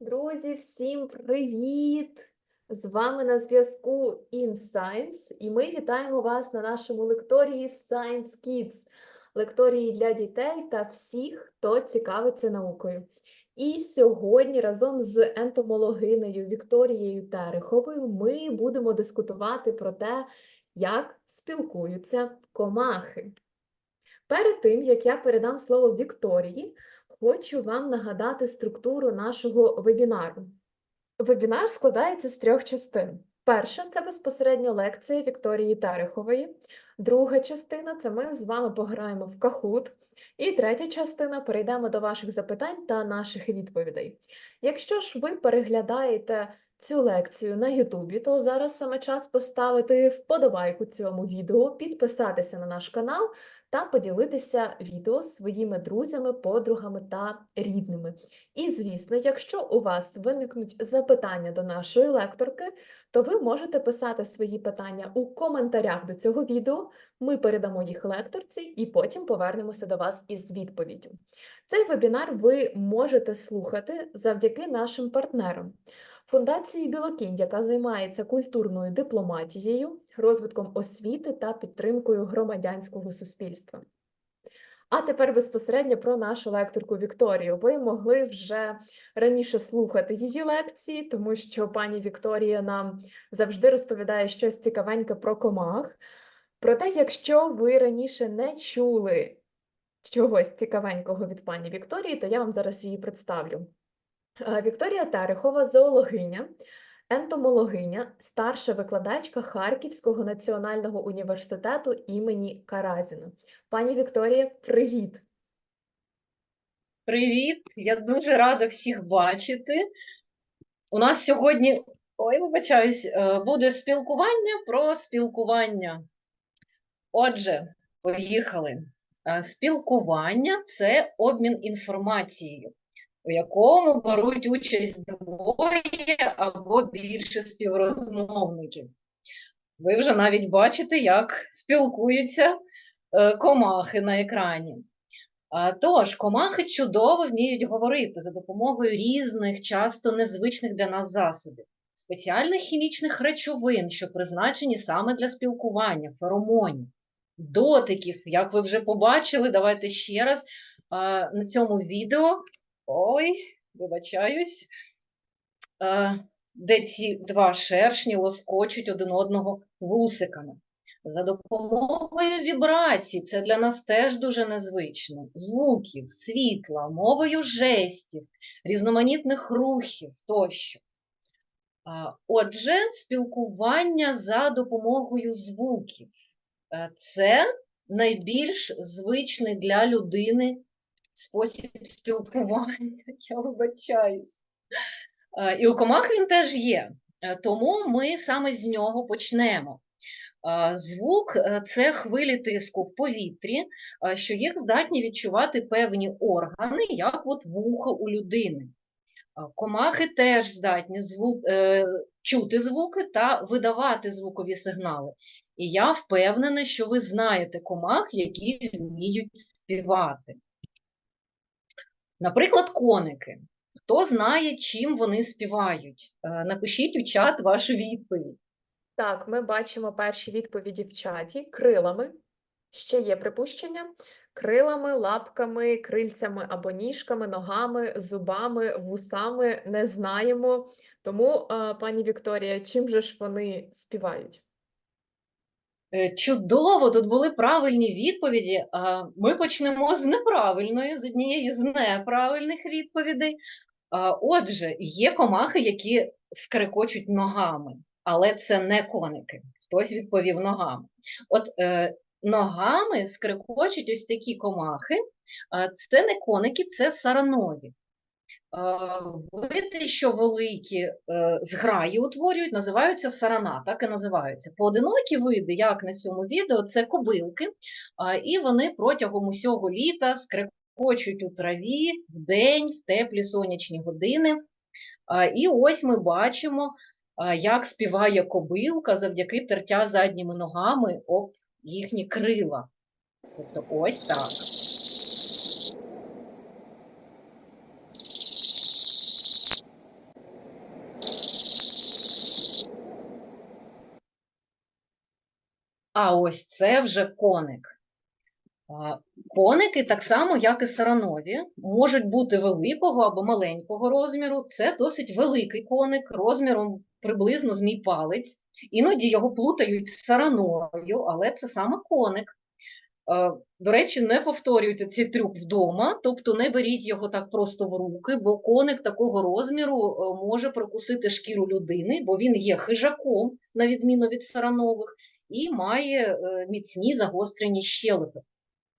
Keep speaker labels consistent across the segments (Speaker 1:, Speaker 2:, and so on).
Speaker 1: Друзі, всім привіт! З вами на зв'язку InScience, і ми вітаємо вас на нашому лекторії Science Kids, лекторії для дітей та всіх, хто цікавиться наукою. І сьогодні разом з ентомологинею Вікторією Тереховою ми будемо дискутувати про те, як спілкуються комахи. Перед тим, як я передам слово Вікторії, хочу вам нагадати структуру нашого вебінару. Вебінар складається з трьох частин. Перша це безпосередньо лекція Вікторії Терехової. Друга частина це ми з вами пограємо в Кахут. І третя частина перейдемо до ваших запитань та наших відповідей. Якщо ж ви переглядаєте цю лекцію на Ютубі, то зараз саме час поставити вподобайку цьому відео, підписатися на наш канал та поділитися відео з своїми друзями, подругами та рідними. І, звісно, якщо у вас виникнуть запитання до нашої лекторки, то ви можете писати свої питання у коментарях до цього відео. Ми передамо їх лекторці і потім повернемося до вас із відповіддю. Цей вебінар ви можете слухати завдяки нашим партнерам. Фундації Білокінь, яка займається культурною дипломатією, розвитком освіти та підтримкою громадянського суспільства. А тепер безпосередньо про нашу лекторку Вікторію. Ви могли вже раніше слухати її лекції, тому що пані Вікторія нам завжди розповідає щось цікавеньке про комах. Проте, якщо ви раніше не чули чогось цікавенького від пані Вікторії, то я вам зараз її представлю. Е, Вікторія Терехова, зоологиня, ентомологиня, старша викладачка Харківського національного університету імені Каразіна. Пані Вікторія, привіт!
Speaker 2: Привіт, я дуже рада всіх бачити. У нас сьогодні, ой, вибачаюсь, е, буде спілкування про спілкування. Отже, поїхали. Е, Спілкування це обмін інформацією, у якому беруть участь двоє або більше співрозмовників. Ви вже навіть бачите, як спілкуються е, комахи на екрані. Тож, комахи чудово вміють говорити за допомогою різних, часто незвичних для нас засобів, спеціальних хімічних речовин, що призначені саме для спілкування, феромонів, дотиків, як ви вже побачили, давайте ще раз на цьому відео. Ой, вибачаюсь, де ці два шершні лоскочуть один одного вусиками. За допомогою вібрацій, це для нас теж дуже незвично, звуків, світла, мовою жестів, різноманітних рухів тощо. Отже, спілкування за допомогою звуків. Е, Це найбільш звичний для людини спосіб спілкування. Я вибачаюсь. Е, І у комах він теж є, Е, тому ми саме з нього почнемо. Звук е, це хвилі тиску в повітрі, що їх здатні відчувати певні органи, як от вухо у людини. Комахи теж здатні звук, чути звуки та видавати звукові сигнали. І я впевнена, що ви знаєте комах, які вміють співати. Наприклад, коники. Хто знає, чим вони співають? Е, Напишіть у чат вашу відповідь.
Speaker 1: Так, ми бачимо перші відповіді в чаті крилами. Ще є припущення. Крилами, лапками, крильцями або ніжками, ногами, зубами, вусами не знаємо. Тому, пані Вікторія, чим же ж вони співають?
Speaker 2: Е, Чудово, тут були правильні відповіді. Ми почнемо з неправильної, з однієї з неправильних відповідей. Отже, є комахи, які скрекочуть ногами, але це не коники. Хтось відповів ногами. От е, ногами скрекочуть ось такі комахи. Це не коники, це саранові. Е, Види, що великі е, зграї утворюють, називаються сарана, так і називаються. Поодинокі види, як на цьому відео, це кобилки, і вони протягом усього літа скрекочуть у траві вдень, в теплі сонячні години. І ось ми бачимо, як співає кобилка завдяки тертя задніми ногами об їхні крила. Тобто ось так. А ось це вже коник. Коники, так само, як і саранові, можуть бути великого або маленького розміру. Це досить великий коник, розміром приблизно з мій палець. Іноді його плутають з сараною, але це саме коник. До речі, не повторюйте цей трюк вдома, тобто не беріть його так просто в руки, бо коник такого розміру е, може прокусити шкіру людини, бо він є хижаком, на відміну від саранових, і має е, міцні загострені щелепи.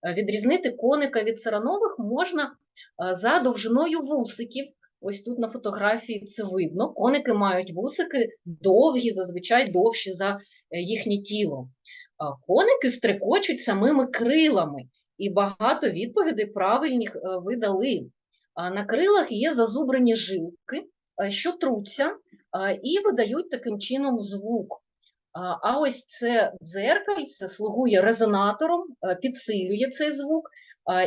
Speaker 2: Е, Відрізнити коника від саранових можна е, за довжиною вусиків. Ось тут на фотографії це видно. Коники мають вусики довгі, зазвичай довші за їхнє тіло. Коники стрекочуть самими крилами, і багато відповідей правильних ви дали. На крилах є зазубрені жилки, що труться і видають таким чином звук. А ось це дзеркальце слугує резонатором, е, підсилює цей звук.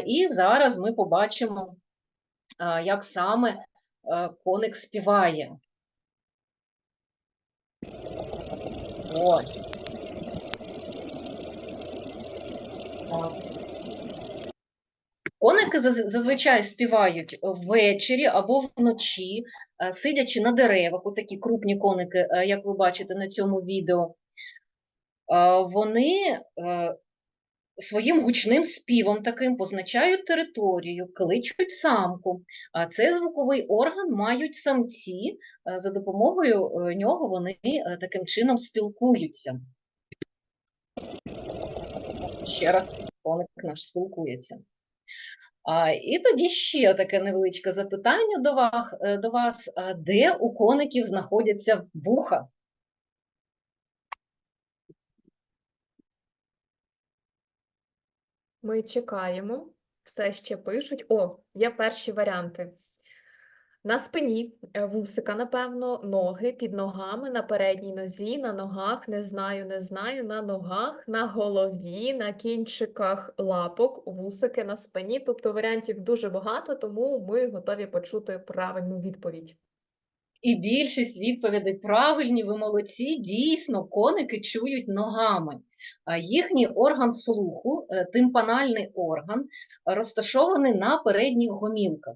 Speaker 2: І зараз ми побачимо, як саме е, коник співає. Ось. Коники зазвичай співають ввечері або вночі, сидячи на деревах, отакі крупні коники, е, як ви бачите на цьому відео. Е, Вони е, своїм гучним співом таким позначають територію, кличуть самку. А цей звуковий орган мають самці, е, за допомогою е, нього вони е, таким чином спілкуються. Ще раз коник наш спілкується. І тоді ще таке невеличке запитання до вас, до вас. Де у коників знаходяться вуха?
Speaker 1: Ми чекаємо, все ще пишуть. О, є перші варіанти. На спині е, вусика, напевно, ноги під ногами, на передній нозі, на ногах, не знаю, не знаю, на ногах, на голові, на кінчиках лапок, вусики на спині. Тобто варіантів дуже багато, тому ми готові почути правильну відповідь.
Speaker 2: І більшість відповідей правильні, ви молодці. Дійсно, коники чують ногами. Їхній орган слуху, е, тимпанальний орган, розташований на передніх гомілках.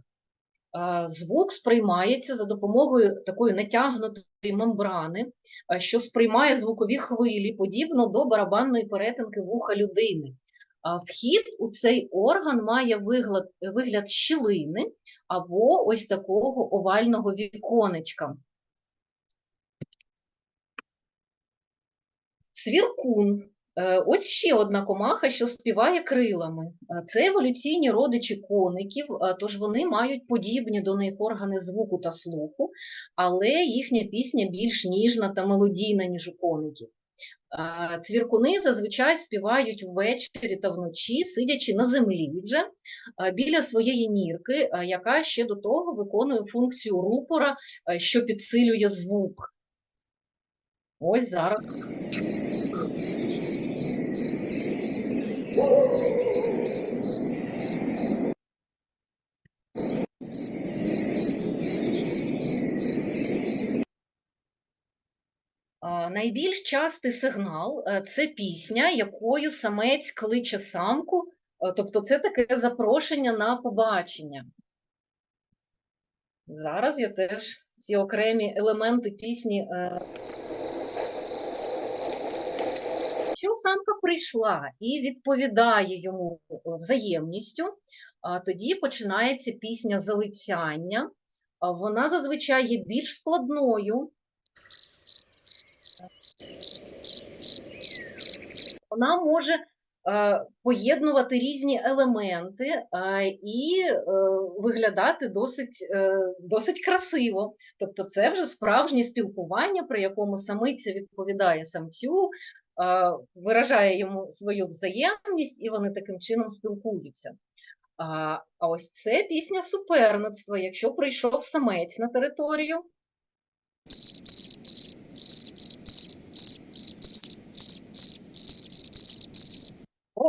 Speaker 2: А, Звук сприймається за допомогою такої натягнутої мембрани, що сприймає звукові хвилі, подібно до барабанної перетинки вуха людини. Вхід у цей орган має вигляд, вигляд щілини або ось такого овального віконечка. Свіркун. Е, Ось ще одна комаха, що співає крилами. Е, Це еволюційні родичі коників, е, тож вони мають подібні до них органи звуку та слуху, але їхня пісня більш ніжна та мелодійна, ніж у коників. Цвіркуни зазвичай співають ввечері та вночі, сидячи на землі вже біля своєї нірки, яка ще до того виконує функцію рупора, що підсилює звук. Ось зараз. Найбільш частий сигнал е, це пісня, якою самець кличе самку, е, тобто це таке запрошення на побачення. Зараз я теж ці окремі елементи пісні. е, Якщо самка прийшла і відповідає йому е, взаємністю, тоді починається пісня залицяння. Вона зазвичай є більш складною. Вона може е, поєднувати різні елементи е, і виглядати досить, досить красиво. Тобто це вже справжнє спілкування, при якому самиця відповідає самцю, виражає йому свою взаємність, і вони таким чином спілкуються. А, а ось це пісня суперництва. Якщо прийшов самець на територію,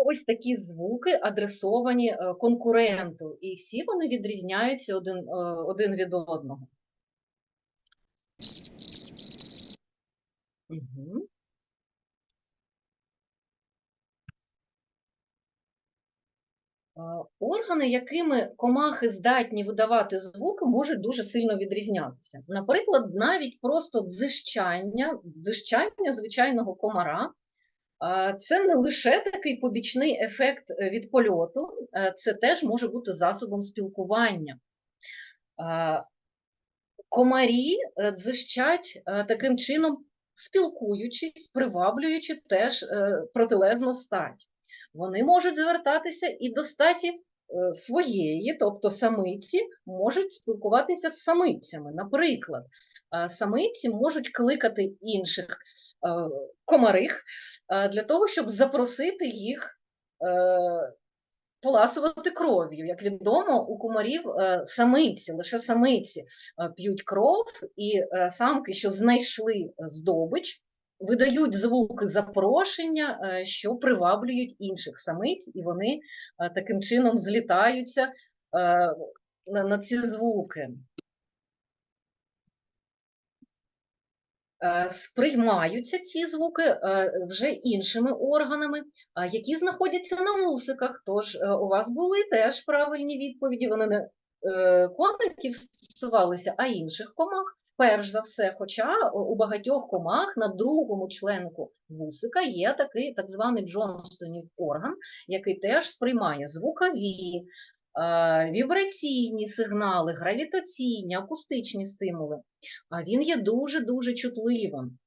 Speaker 2: Ось такі звуки адресовані е, конкуренту, і всі вони відрізняються один, е, один від одного. Угу. Органи, якими комахи здатні видавати звуки, можуть дуже сильно відрізнятися. Наприклад, навіть просто дзижчання, дзижчання звичайного комара це не лише такий побічний ефект е, від польоту, е, це теж може бути засобом спілкування. Комарі е, дзижчать таким чином, спілкуючись, приваблюючи теж протилежну стать. Вони можуть звертатися і до статі е, своєї, тобто самиці, можуть спілкуватися з самицями. Наприклад, е, самиці можуть кликати інших е, комарих для того, щоб запросити їх поласувати кров'ю. Як відомо, у комарів самиці, лише самиці п'ють кров, і самки, що знайшли здобич, видають звуки запрошення, е, що приваблюють інших самиць, і вони е, таким чином злітаються е, на, ці звуки. Сприймаються ці звуки вже іншими органами, які знаходяться на вусиках. Тож у вас були теж правильні відповіді. Вони не коників стосувалися, а інших комах. Перш за все, хоча у- у багатьох комах на другому членку вусика є такий так званий Джонстонів орган, який теж сприймає звукові, е, вібраційні сигнали, гравітаційні, акустичні стимули. А він є дуже-дуже чутливим.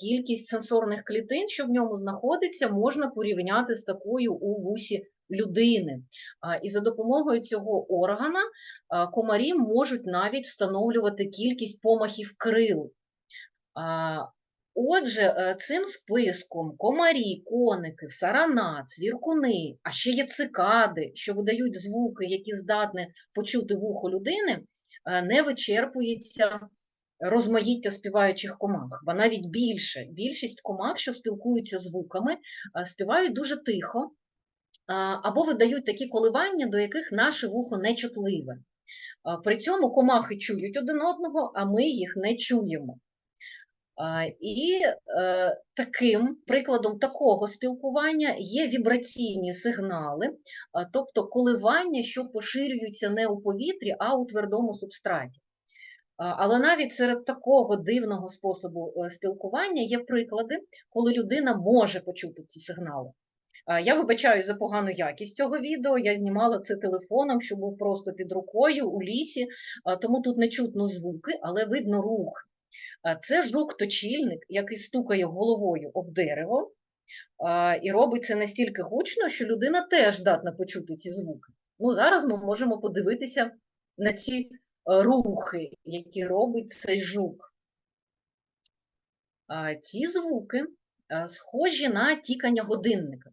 Speaker 2: Кількість сенсорних клітин, що в ньому знаходиться, можна порівняти з такою у вусі людини. І за допомогою цього органа комарі можуть навіть встановлювати кількість помахів крил. Отже, е, цим списком комарі, коники, сарана, цвіркуни, а ще є цикади, що видають звуки, які здатні почути вухо людини, е, не вичерпується розмаїття співаючих комах, бо навіть більше. Більшість комах, що спілкуються звуками, е, співають дуже тихо або видають такі коливання, до яких наше вухо не чутливе. При цьому комахи чують один одного, а ми їх не чуємо. І е, таким прикладом такого спілкування є вібраційні сигнали, тобто коливання, що поширюються не у повітрі, а у твердому субстраті. Але навіть серед такого дивного способу е, спілкування є приклади, коли людина може почути ці сигнали. А, Я вибачаю за погану якість цього відео. Я знімала це телефоном, що був просто під рукою у лісі, тому тут не чутно звуки, але видно рух. Це жук-точильник, який стукає головою об дерево, і робить це настільки гучно, що людина теж здатна почути ці звуки. Ну, зараз ми можемо подивитися на ці е, рухи, які робить цей жук. Ці звуки е, схожі на тікання годинника.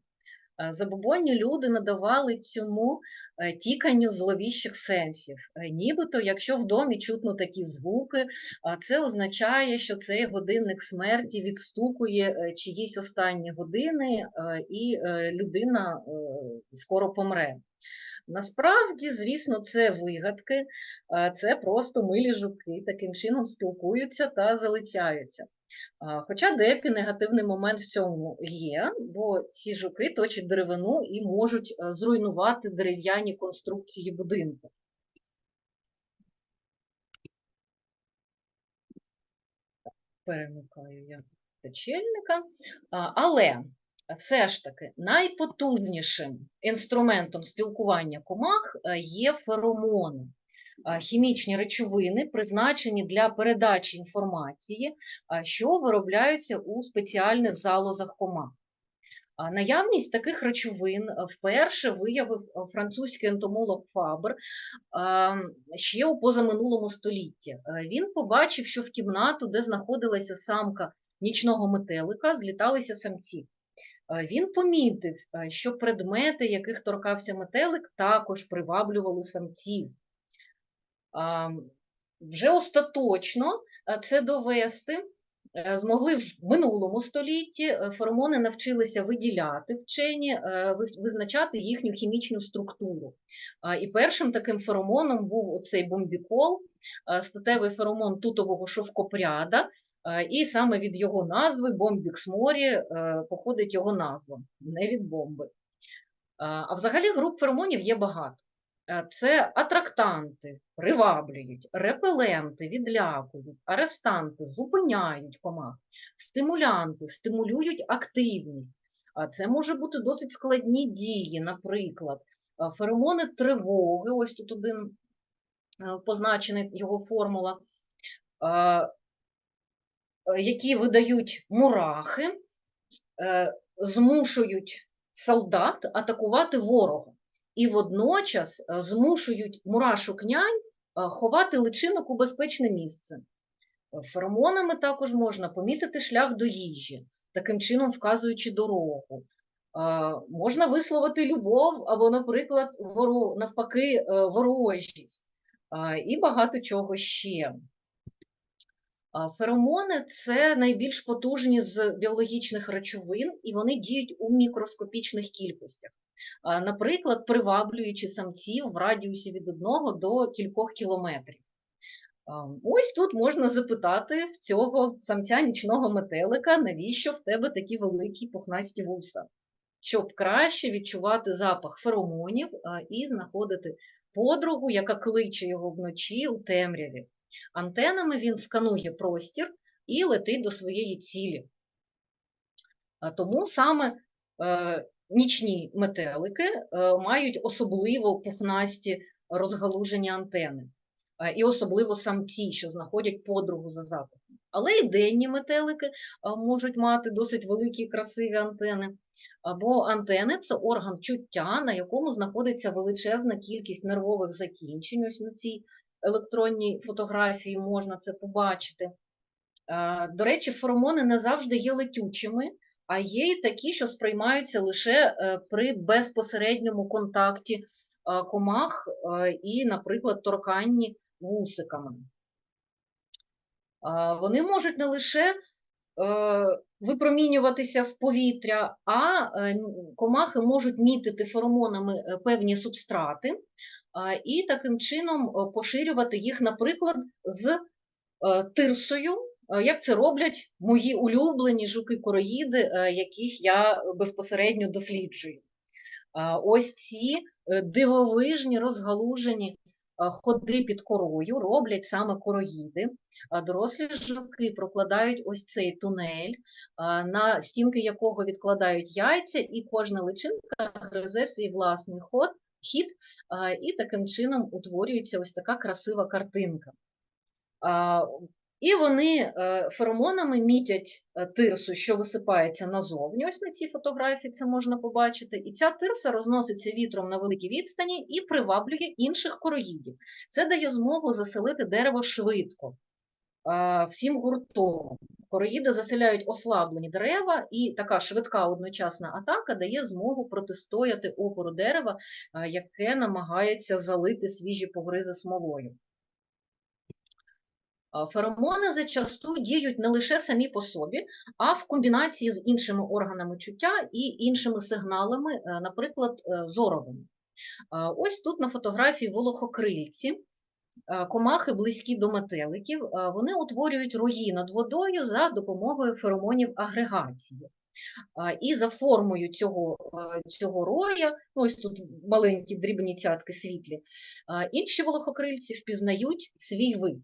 Speaker 2: Е, Забобонні люди надавали цьому е, тіканню зловіщих сенсів. Е, Нібито, якщо в домі чутно такі звуки, це означає, що цей годинник смерті відстукує чиїсь останні години, і людина скоро помре. Насправді, звісно, це вигадки, це просто милі жуки, таким чином спілкуються та залицяються. Хоча деякий негативний момент в цьому є, бо ці жуки точать деревину і можуть е, зруйнувати дерев'яні конструкції будинку. Перемикаю я печельника. Але все ж таки найпотужнішим інструментом спілкування комах е, є феромони. А, Хімічні речовини, призначені для передачі інформації, що виробляються у спеціальних залозах комах. Наявність таких речовин е, вперше виявив е, французький ентомолог Фабр ще у позаминулому столітті. Е, Він побачив, що в кімнату, де знаходилася самка нічного метелика, зліталися самці. Е, Він помітив, е, що предмети, яких торкався метелик, також приваблювали самців. Вже остаточно е, це довести е, змогли в минулому столітті. Е, Феромони навчилися виділяти вчені, визначати їхню хімічну структуру. І першим таким феромоном був оцей бомбікол, статевий феромон тутового шовкопряда, і саме від його назви бомбікс морі походить його назва, не від бомби. А взагалі груп феромонів є багато. Е, Це атрактанти, приваблюють, репеленти, відлякують, арестанти, зупиняють комах, стимулянти, стимулюють активність. А це може бути досить складні дії, наприклад, е, феромони тривоги, ось тут один е, позначений його формула, які видають мурахи, змушують солдат атакувати ворога і водночас е, змушують мурашок нянь е, ховати личинок у безпечне місце. Е, Феромонами також можна помітити шлях до їжі, таким чином вказуючи дорогу. Можна висловити любов або, наприклад, навпаки, ворожість і багато чого ще. Феромони це найбільш потужні з біологічних речовин, і вони діють у мікроскопічних кількостях. А, Наприклад, приваблюючи самців в радіусі від 1 до кількох кілометрів. Ось тут можна запитати в цього самця нічного метелика, навіщо в тебе такі великі пухнасті вуса, щоб краще відчувати запах феромонів і знаходити подругу, яка кличе його вночі у темряві. Антенами він сканує простір і летить до своєї цілі. Тому саме е, нічні метелики е, мають особливо пухнасті розгалужені антени, е, і особливо самці, що знаходять подругу за запахом. Але і денні метелики е, можуть мати досить великі красиві антени. Бо антени це орган чуття, на якому знаходиться величезна кількість нервових закінчень. Ось на цій електронній фотографії можна це побачити. До речі, феромони не завжди є летючими, а є й такі, що сприймаються лише е, при безпосередньому контакті е, комах е, і, наприклад, торканні вусиками. Вони можуть не лише випромінюватися в повітря, а комахи можуть мітити феромонами певні субстрати і таким чином поширювати їх, наприклад, з тирсою, як це роблять мої улюблені жуки-короїди, е, яких я безпосередньо досліджую. Ось ці е, дивовижні розгалужені е, ходи під корою роблять саме короїди. Дорослі жуки прокладають ось цей тунель, на стінки якого відкладають яйця, і кожна личинка гризе свій власний ход, хід, і таким чином утворюється ось така красива картинка. І вони е, феромонами мітять е, тирсу, що висипається назовні. Ось на цій фотографії це можна побачити. І ця тирса розноситься вітром на великій відстані і приваблює інших короїдів. Це дає змогу заселити дерево швидко, е, всім гуртом. Короїди заселяють ослаблені дерева, і така швидка одночасна атака дає змогу протистояти опору дерева, яке намагається залити свіжі погризи смолою. А Феромони зачасту діють не лише самі по собі, а в комбінації з іншими органами чуття і іншими сигналами, е, наприклад, е, зоровими. Ось тут на фотографії волохокрильці, е, комахи близькі до метеликів, е, вони утворюють рої над водою за допомогою феромонів агрегації. І за формою цього, е, цього роя, ну ось тут маленькі дрібні цятки світлі, інші волохокрильці впізнають свій вид.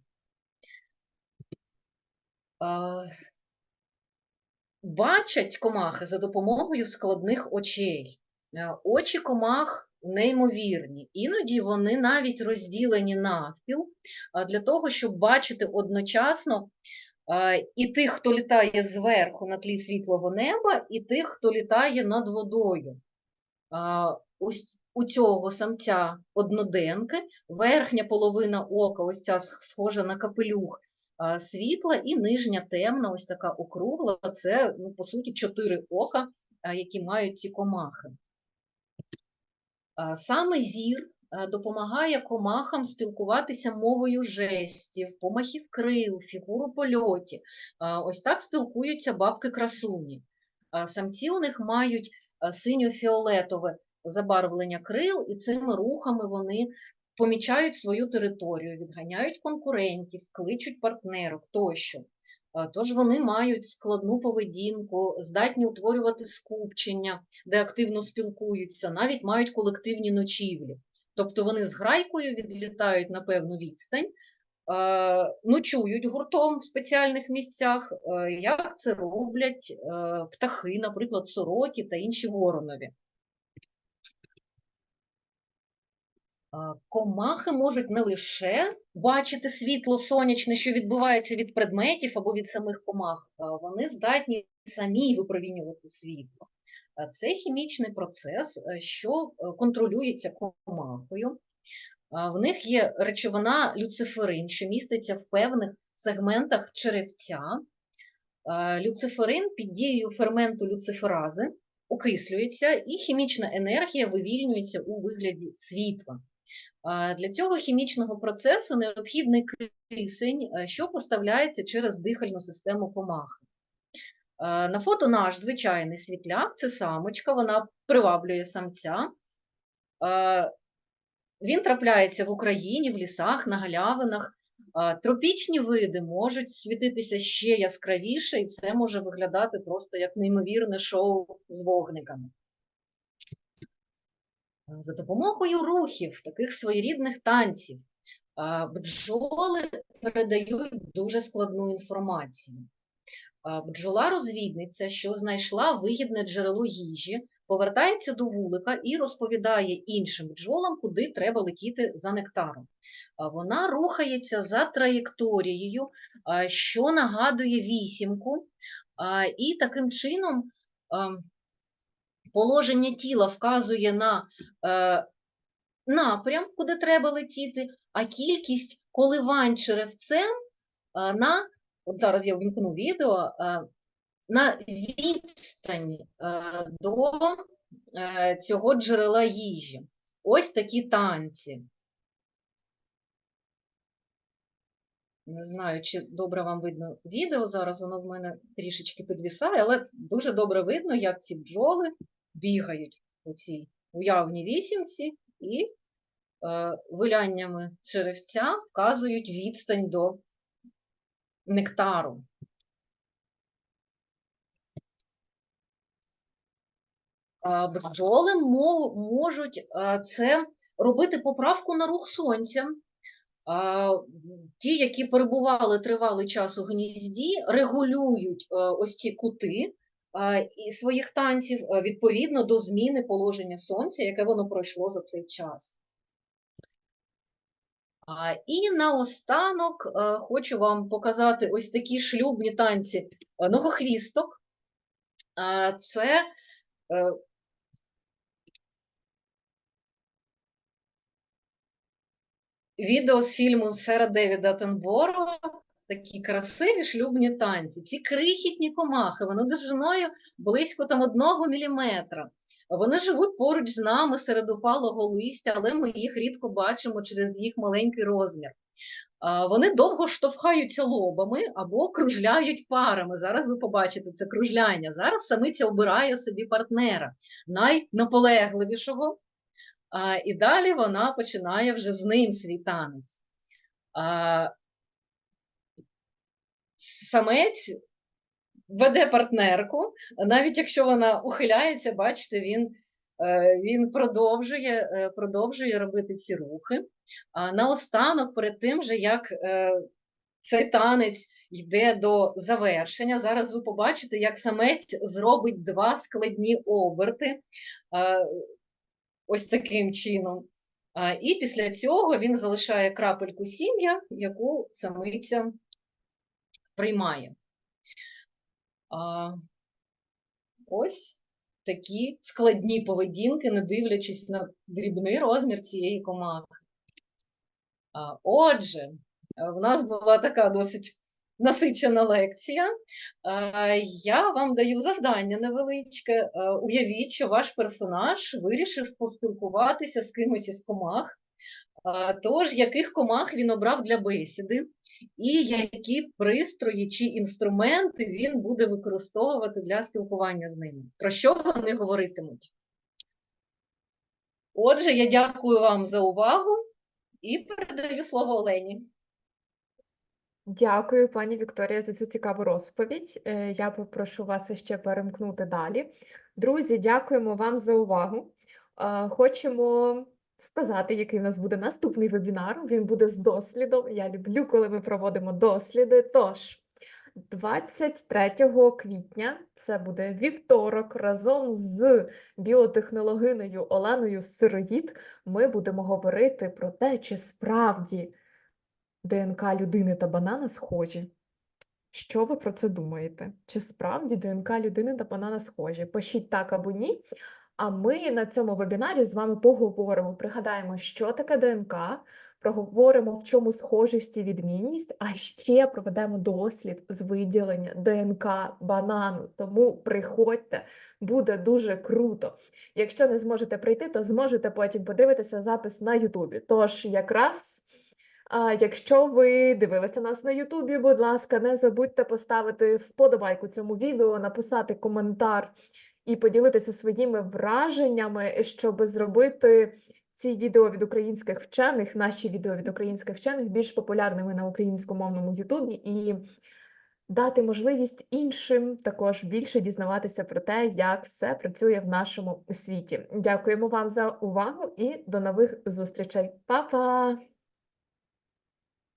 Speaker 2: А, Бачать комахи за допомогою складних очей. Е, Очі комах неймовірні. Іноді вони навіть розділені навпіл для того, щоб бачити одночасно і тих, хто літає зверху на тлі світлого неба, і тих, хто літає над водою. Ось у цього самця одноденки, верхня половина ока, ось ця схожа на капелюх, світла, і нижня темна, ось така округла. Це, ну, по суті, чотири ока, які мають ці комахи. Саме зір допомагає комахам спілкуватися мовою жестів, помахів крил, фігур у польоті. Ось так спілкуються бабки-красуні. А Самці у них мають синьо-фіолетове забарвлення крил, і цими рухами вони помічають свою територію, відганяють конкурентів, кличуть партнерок тощо. Тож вони мають складну поведінку, здатні утворювати скупчення, де активно спілкуються, навіть мають колективні ночівлі. Тобто вони з грайкою відлітають на певну відстань, е, ночують гуртом в спеціальних місцях, е, як це роблять е, птахи, наприклад, сороки та інші воронові. А, Комахи можуть не лише бачити світло сонячне, що відбувається від предметів або від самих комах, вони здатні самі випромінювати світло. А Це хімічний процес, е, що е, контролюється комахою. В них є речовина люциферин, що міститься в певних сегментах черевця. Люциферин під дією ферменту люциферази окислюється, і хімічна енергія вивільнюється у вигляді світла. Для цього хімічного процесу необхідний кисень, е, що поставляється через дихальну систему комахи. На фото наш звичайний світляк, це самочка, вона приваблює самця. Він трапляється в Україні, в лісах, на галявинах. Тропічні види можуть світитися ще яскравіше, і це може виглядати просто як неймовірне шоу з вогниками. За допомогою рухів, таких своєрідних танців, бджоли передають дуже складну інформацію. Бджола-розвідниця, що знайшла вигідне джерело їжі, повертається до вулика і розповідає іншим бджолам, куди треба летіти за нектаром. Вона рухається за траєкторією, що нагадує вісімку, і таким чином ам, положення тіла вказує на е, напрям, куди треба летіти, а кількість коливань черевцем е, на, от зараз я вимкну відео, е, на відстань е, до цього джерела їжі. Ось такі танці. Не знаю, чи добре вам видно відео. Зараз воно в мене трішечки підвісає, але дуже добре видно, як ці бджоли бігають у цій уявній вісімці і е, виляннями черевця вказують відстань до нектару. Бджоли можуть е, це робити поправку на рух сонця. Ті, які перебували тривалий час у гнізді, регулюють е, ось ці кути і своїх танців е, відповідно до зміни положення сонця, яке воно пройшло за цей час. І наостанок е, хочу вам показати ось такі шлюбні танці е, ногохвісток. Це е, відео з фільму Сера Девіда Тенборова. Такі красиві шлюбні танці. Ці крихітні комахи, вони довжиною близько там одного міліметра. Вони живуть поруч з нами серед опалого листя, але ми їх рідко бачимо через їх маленький розмір. Вони довго штовхаються лобами або кружляють парами. Зараз ви побачите це кружляння. Зараз самиця обирає собі партнера, найнаполегливішого, і далі вона починає вже з ним свій танець. Самець веде партнерку, навіть якщо вона ухиляється, бачите, він, е, він продовжує, е, продовжує робити ці рухи. А наостанок, перед тим же, як е, цей танець йде до завершення, зараз ви побачите, як самець зробить два складні оберти ось таким чином. І після цього він залишає крапельку сім'я, яку самиця приймає. А, Ось такі складні поведінки, не дивлячись на дрібний розмір цієї комахи. Отже, в нас була така досить насичена лекція. А, Я вам даю завдання невеличке. Уявіть, що ваш персонаж вирішив поспілкуватися з кимось із комах. Тож, яких комах він обрав для бесіди, і які пристрої чи інструменти він буде використовувати для спілкування з ними. Про що вони говоритимуть? Отже, я дякую вам за увагу і передаю слово Олені.
Speaker 1: Дякую, пані Вікторія, за цю цікаву розповідь. Е, Я попрошу вас ще перемкнути далі. Друзі, дякуємо вам за увагу. Е, Хочемо сказати, який в нас буде наступний вебінар. Він буде з дослідом. Я люблю, коли ми проводимо досліди. Тож, 23 квітня, це буде вівторок, разом з біотехнологинею Оленою Сироїд, ми будемо говорити про те, чи справді ДНК людини та банана схожі. Що ви про це думаєте? Чи справді ДНК людини та банана схожі? Пишіть так або ні. А ми на цьому вебінарі з вами поговоримо, пригадаємо, що таке ДНК, проговоримо, в чому схожість і відмінність, а ще проведемо дослід з виділення ДНК банану. Тому приходьте, буде дуже круто. Якщо не зможете прийти, то зможете потім подивитися запис на Ютубі. Тож якраз. А якщо ви дивилися нас на Ютубі, будь ласка, не забудьте поставити вподобайку цьому відео, написати коментар і поділитися своїми враженнями, щоб зробити ці відео від українських вчених, наші відео від українських вчених більш популярними на українськомовному Ютубі і дати можливість іншим також більше дізнаватися про те, як все працює в нашому світі. Дякуємо вам за увагу і до нових зустрічей. Па-па!